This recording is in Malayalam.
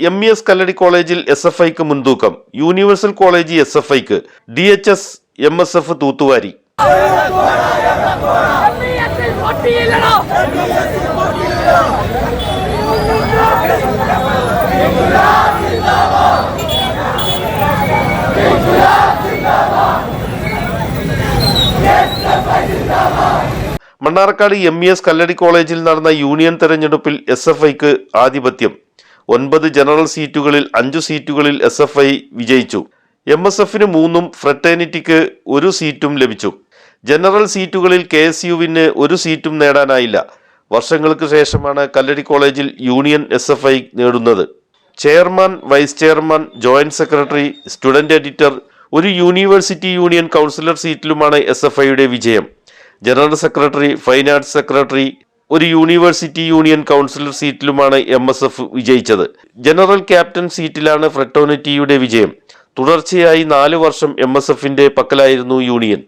എം ഇ എസ് കല്ലടി കോളേജിൽ എസ് എഫ് ഐക്ക് മുൻതൂക്കം. യൂണിവേഴ്സൽ കോളേജ് എസ് എഫ് ഐക്ക്. D H S M S F തൂത്തുവാരി. Mannarkkad M E S Kalladi കോളേജിൽ നടന്ന യൂണിയൻ തെരഞ്ഞെടുപ്പിൽ എസ് എഫ് ഐക്ക് ആധിപത്യം. ഒൻപത് ജനറൽ സീറ്റുകളിൽ അഞ്ചു സീറ്റുകളിൽ എസ് എഫ് ഐ വിജയിച്ചു. എം എസ് എഫിന് മൂന്നും ഫ്രട്ടേണിറ്റിക്ക് ഒരു സീറ്റും ലഭിച്ചു. ജനറൽ സീറ്റുകളിൽ കെ എസ് യുവിന് ഒരു സീറ്റും നേടാനായില്ല. വർഷങ്ങൾക്ക് ശേഷമാണ് കല്ലടി കോളേജിൽ യൂണിയൻ എസ് എഫ് ഐ നേടുന്നത്. Chairman vice chairman joint secretary student editor ഒരു യൂണിവേഴ്സിറ്റി യൂണിയൻ കൗൺസിലർ സീറ്റിലുമാണ് എസ് എഫ് ഐയുടെ വിജയം. General secretary fine arts secretary ഒരു യൂണിവേഴ്സിറ്റി യൂണിയൻ കൗൺസിലർ സീറ്റിലുമാണ് എം എസ് എഫ് വിജയിച്ചത്. ജനറൽ ക്യാപ്റ്റൻ സീറ്റിലാണ് ഫ്രെട്ടോണിറ്റിയുടെ വിജയം. തുടർച്ചയായി നാലു വർഷം എം എസ് എഫിന്റെ പക്കലായിരുന്നു യൂണിയൻ.